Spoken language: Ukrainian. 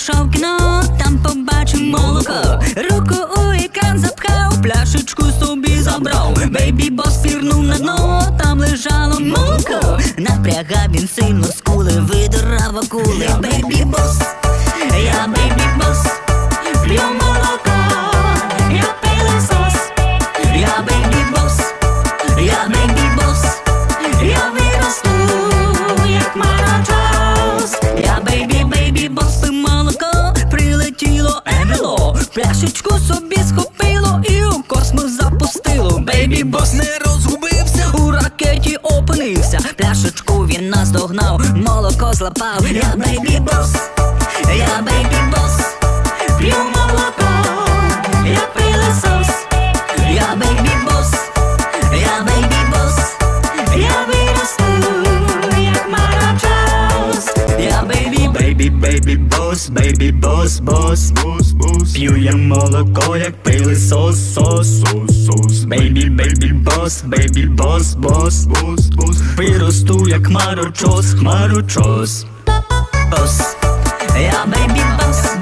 пішов кіно, там побачив молоко. Руку у екран запхав, пляшечку собі забрав. Бейбі бос пірнув на дно, там лежало молоко. напрягав він сильно скули, видирав акули. Бейбі бос. Пляшечку собі схопило і у космос запустило. Бейбі бос не розгубився, у ракеті опинився. Пляшечку він наздогнав, молоко злапав. Я бейбі бос, я бейбі бос, бос, бейбі, бос, бос, бос, бос. П'ю я молоко, як пили сос, сос, сос, сос. Бейбі, бейбі, бос, бейбі, бос, бос, бос, бос. Виросту, як хмарочос, хмарочос. Бос, я бейбі, бос.